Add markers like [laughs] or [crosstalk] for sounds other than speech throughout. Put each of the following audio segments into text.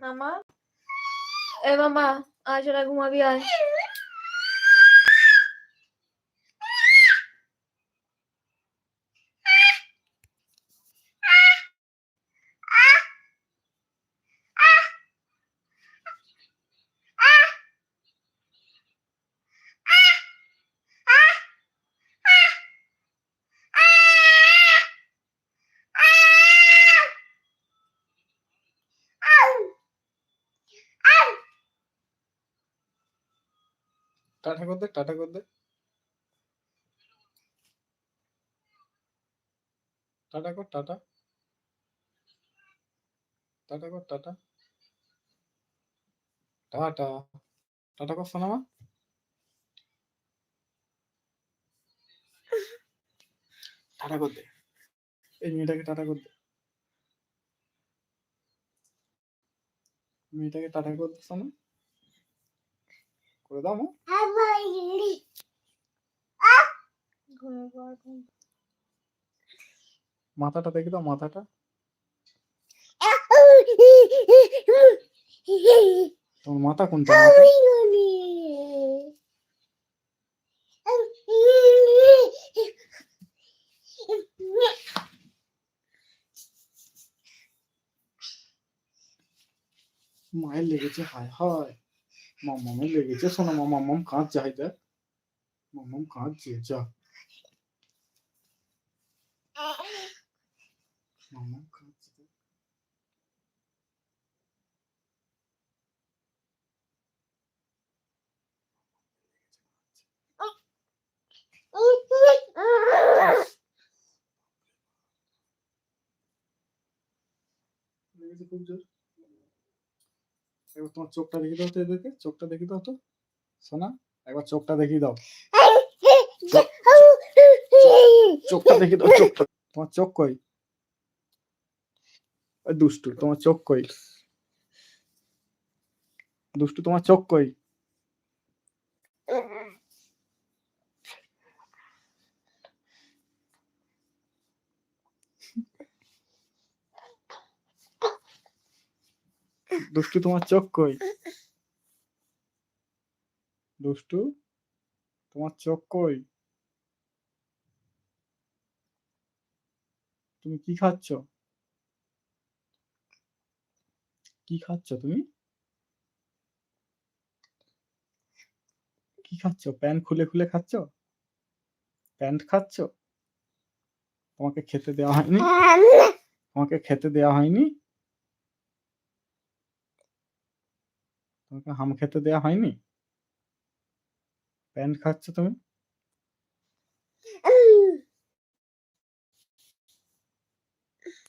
Mamá. Eh, mamá, a hacer alguna viaje. Tata কর দে, tata কর দে। টাটা কর, টাটা। টাটা কর, টাটা। টাটা। টাটা কর, সোনামা। টাটা কর দে। এই মেয়েটাকে টাটা কর দে। মেয়েটাকে টাটা কর দে সোনা করে দাও। মাথাটা দেখে দাও মাথাটা। তোমার মাথা কোনটা মায়ের লেগেছে হায় হায়। মামামের লেগেছে শোনো মা মামাম কাঁদছে হাই দেখ মামাম কাঁদছে যা মামাম কাঁদছে দেখ। লেগেছে এবার তোমার চোখটা দেখিয়ে দাও তো এদেরকে, চোখটা দেখিয়ে দাও তো। সোনা, একবার চোখটা দেখিয়ে দাও। চোখটা দেখিয়ে দাও, চোখটা। তোমার চোখ কই? দুষ্টু, তোমার চোখ কই? দুষ্টু, তোমার চোখ কই? দুষ্টু তোমার চোখ কই? দুষ্টু তোমার চোখ কই? তুমি কি খাচ্ছ? কি খাচ্ছ তুমি? কি খাচ্ছ? প্যান্ট খুলে খুলে খাচ্ছ? প্যান্ট খাচ্ছ? তোমাকে খেতে দেওয়া হয়নি? তোমাকে খেতে দেওয়া হয়নি? তোমাকে হাম খেতে দেওয়া হয়নি? প্যান্ট খাচ্ছ তুমি?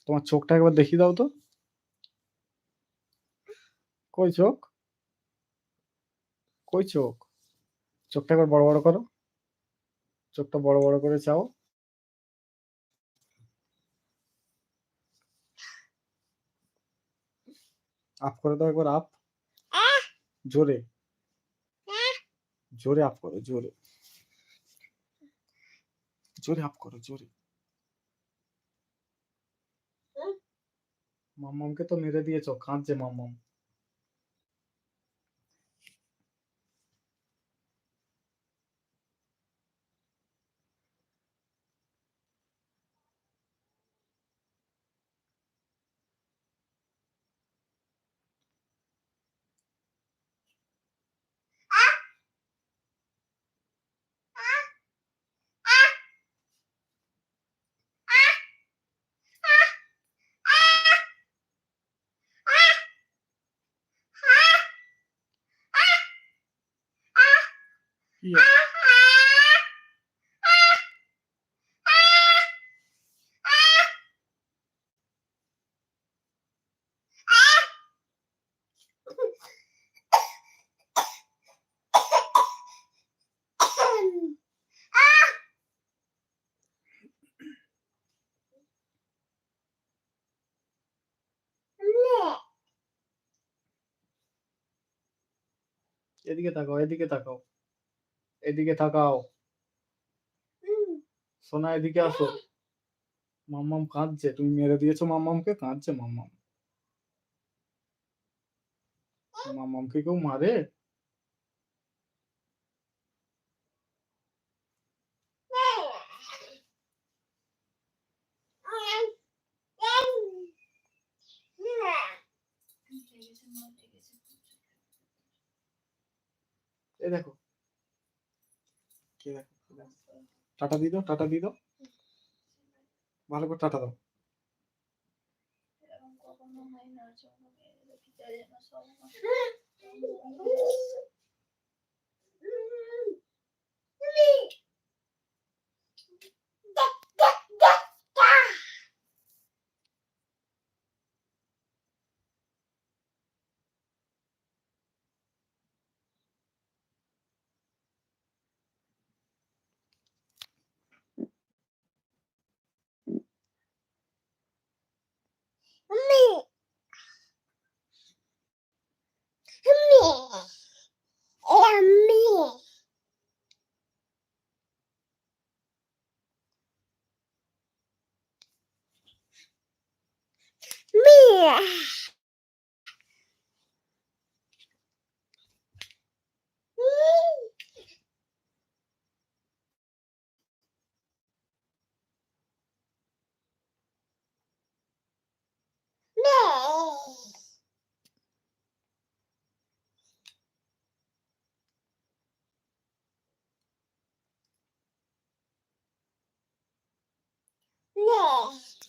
তোমার চোখটা একবার দেখিয়ে দাও তো। কই চোখ? কই চোখ? চোখটা একবার বড় বড় করো। চোখটা বড় বড় করে চাও। আপ করে দাও একবার আপ। জোরে। জোরে আপ করো জোরে। জোরে আপ করো জোরে। মাম্মামকে তো মেরে দিয়েছ কাঁদছে মাম্মাম। কি হলো? এদিকে তাকাও এদিকে তাকাও এদিকে তাকাও। সোনা এদিকে আসো। মাম্মাম কাঁদছে। তুমি মেরে দিয়েছ মাম্মামকে? কাঁদছে মাম্মাম। মামামকে কেউ মারে? দেখো টাটা দিয়ে দাও টাটা দিয়ে দাও। ভালো করে টাটা দাও। Thank [laughs] কখনো হয় না চোখে দেখতে যেন সব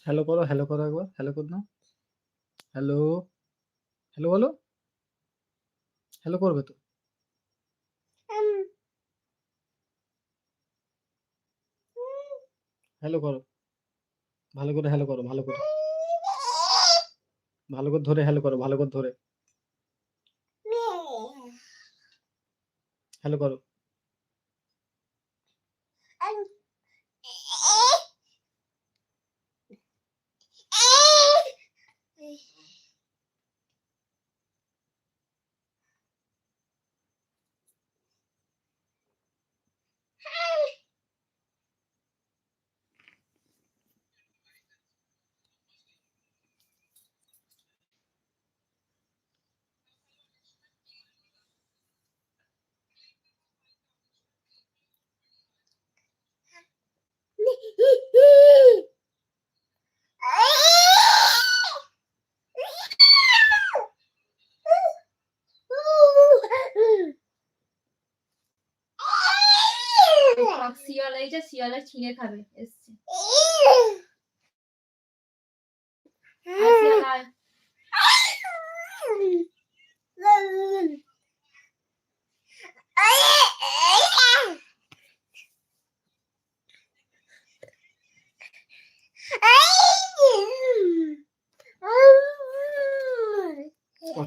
হ্যালো করো হ্যালো করো একবার হ্যালো করে না। হ্যালো হ্যালো বলো। হ্যালো করবে তো। হ্যালো করো। ভালো করে হ্যালো করো ভালো করে। ভালো করে ধরে হ্যালো করো ভালো করে ধরে। হ্যালো করো। শিয়াল এই যে শিয়ালে ছিঁড়ে খাবে এসছে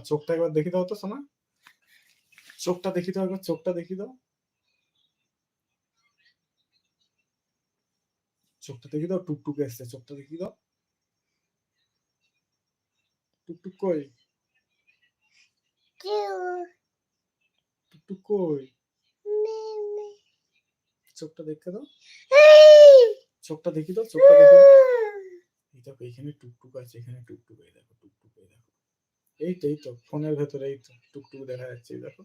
চোখটা একবার দেখি দাও তো সোনা। চোখটা দেখি দাও একবার চোখটা দেখি দাও। চোখটা দেখি দাও, টুকটুক এসছে চোখটা দেখি দাও। টুকটুক কই? টুকটুক কই? চোখটা দেখতে দাও। চোখটা দেখি দাও, চোখটা দেখি এই দেখো, এখানে টুকটুক আছে, এখানে টুকটুক, এই দেখো, টুকটুক, এই দেখো। এই তো এই তো, ফোনের ভেতরে এই তো, টুকটুক দেখা যাচ্ছে, এই দেখো।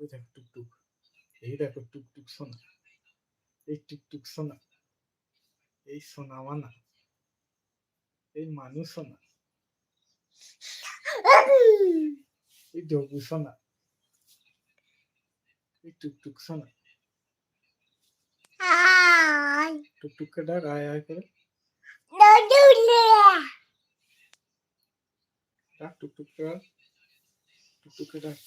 ওই দেখো, টুকটুক। এই দেখো, টুকটুক সোনা। এই টুকটুক সোনা। এই সোনা মানা এই মানু সোনা এই ডবু সোনা এই টুকটুক সোনা টুকটুককে ডাক আয় আয় করে। ডাক টুকটুককে ডাক টুকটুককে ডাক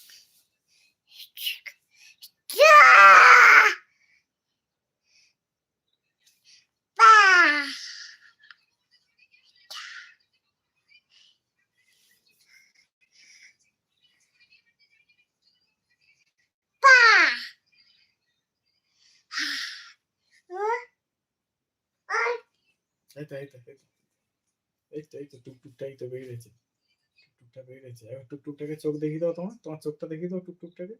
এই তো এই তো এই তো এই তো এই তো টুকটুকটা এই তো বেরিয়েছে টুকটুকটা বেরিয়েছে এবার টুকটুকটাকে চোখ দেখিয়ে দাও তোমার? তোমার চোখটা দেখিয়ে দাও টুকটুকটাকে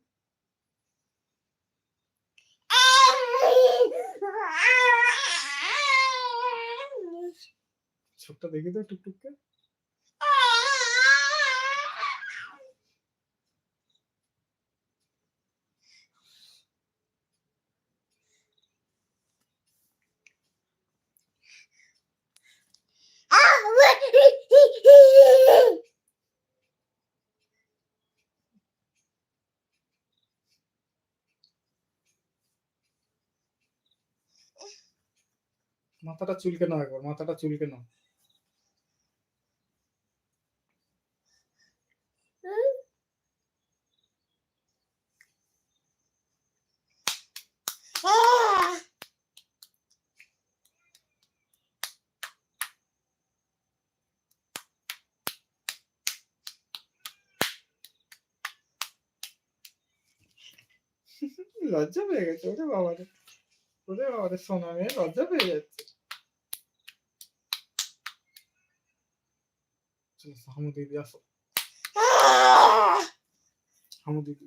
চোখটা দেখিয়ে দাও টুকটুককে মাথাটা চুলকে নাও একবার, মাথাটা চুলকে নাও। [laughs] লজ্জা পেয়ে গেছে, ওরে বাবারে। ওরে বাবারে, সোনা মেয়ে, লজ্জা পেয়ে যাচ্ছে। চলো হামু দিদি আসো হামু দিদি